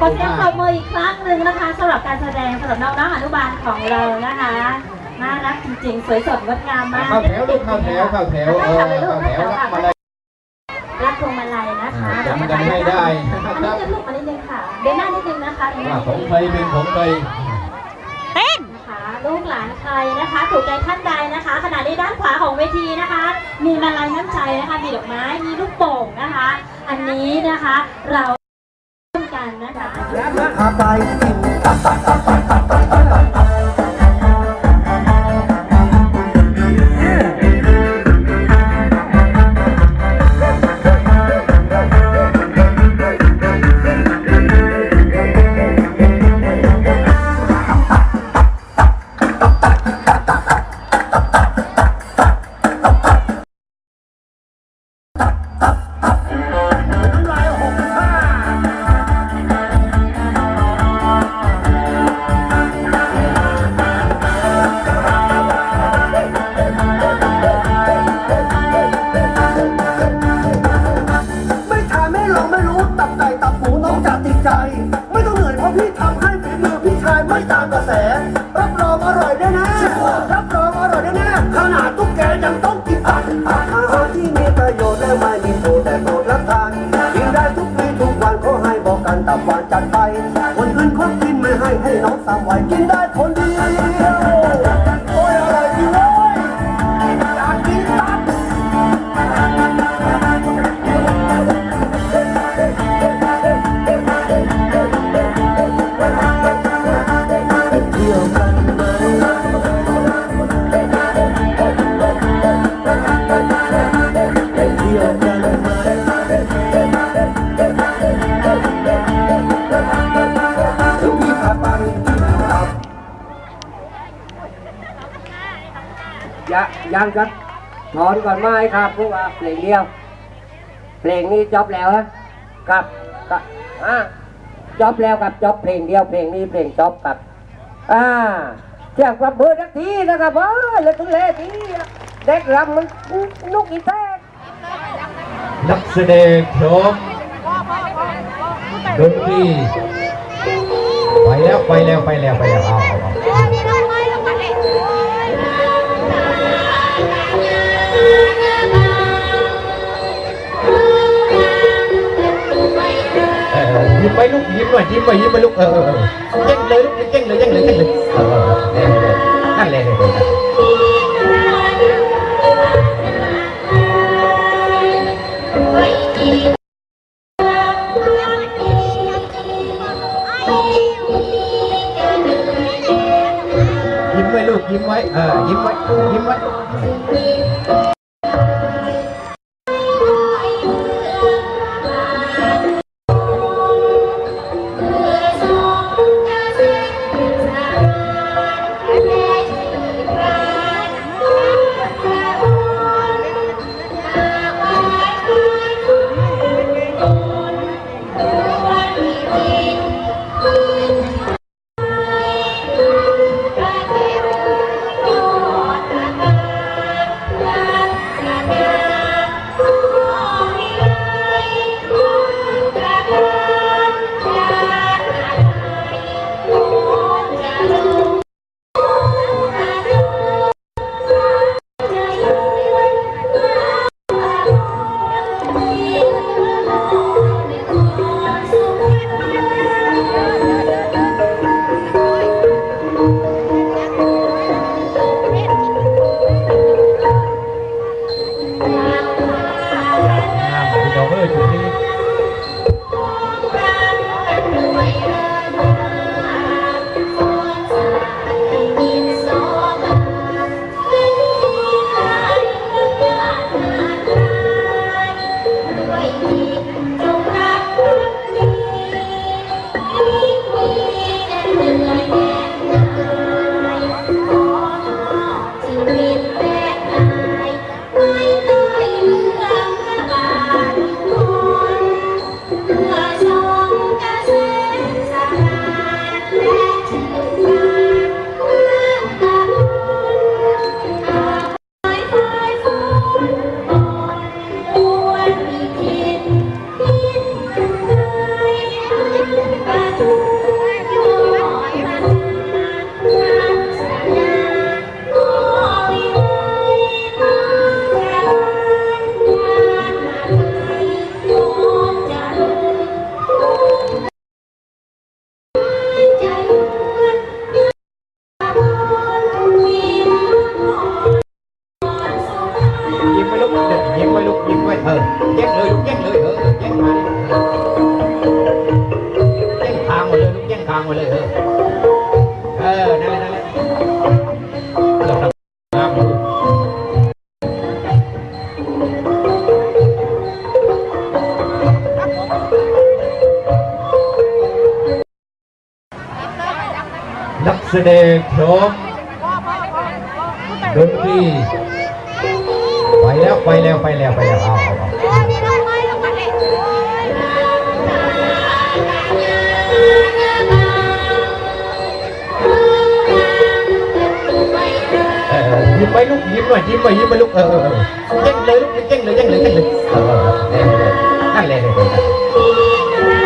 ขอบขอคุณเสียงมากปรบมืออีกครั้งหนึ่งนะคะสำหรับการแสดงสำหรับน้องๆอนุบาลของเรานะคะน่ารักจริงๆ สวยสดงดงามมากเข้าแถวลูกเข้าแถวเข้าแถวเออเข้าแถวเข้าแถวรับมาเลยรับพวงมาลัยนะคะอ่าจำกันให้ได้อันนี้จะลูกมานิดนึงค่ะเดินหน้านิดนึงนะคะเดินหน้าว่านิดผนึมงเคยเป็นผมเคยนะคะลูกหลานใครนะคะ ถูกใจท่านใดนะคะขณะนี้ด้านขวาของเวทีนะคะ มีมาลัยน้ำใจนะคะมีดอกไม้มีลูกโป่งนะคะ อันนี้นะคะเราร่วมกันนะคะ พาไปกินกัน ไม่รู้ตับไก่ตับหมูน้องจะติดใจ ไม่ต้องเหนื่อยเพราะพี่ทำให้ฝีมือพี่ชายไม่ตามกระแส รับรองอร่อยแน่แน่ๆรับรองอร่อยแน่แน่ๆขนาดตุ๊กแกยังต้องกินผักอาหารที่มีประโยชน์และไม่มีโทษแต่โปรดรับทานกินได้ทุกปีทุกวันขาให้บอกกันตับหวานจัดไป คนอื่นเขากินไม่ให้ให้น้องสามวัยกินได้คนเดียว ยังครับถอนก่อนไหมครับพราะว่าเพลงเดียว เพลงนี้จบแล้วฮะครับครับอ่าจบแล้วครับจบเพลงเดียวเพลงนี้เพลงจบครับอ่าเสียงประเบิดทักทีนะครับว้าเลยถึงเลทีเด็กรำมันนุกอีแท้นักแสดงพร้อมดนตรีไปแล้วไปแล้วไปแล้วไปแล้วเอาเอา ยิ้มไปลูกยิ้มหน่อยยิ้มไปยิ้มไปลูกเออเออเออเย่งเลยลูกเย่งเลยเย่งเลยเย่งเลยเออเออเออนั่นเลยนั่นเลยนั่นเลยยิ้มไว้ลูกยิ้มไว้เออยิ้มไว้ยิ้มไว้ เลยลูกแย่งทางมาเลยเออเออนั่นแหละนั่นแหละเราทำงามอยู่นักแสดงพร้อมดนตรีไปแล้วไปแล้วไปแล้วไปแล้วเอาเอาเอา ยิ้มไปลูกยิ้มหน่อยยิ้มไปยิ้มไปลูกเออเออเออแย่งเลยลูกแย่งเลยแย่งเลยแย่งเลยเออเออเออนั่นเลยนั่นเลยนั่นเลย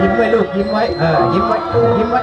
ยิ้มไว้ลูกยิ้มไว้เออยิ้มไว้ยิ้มไว้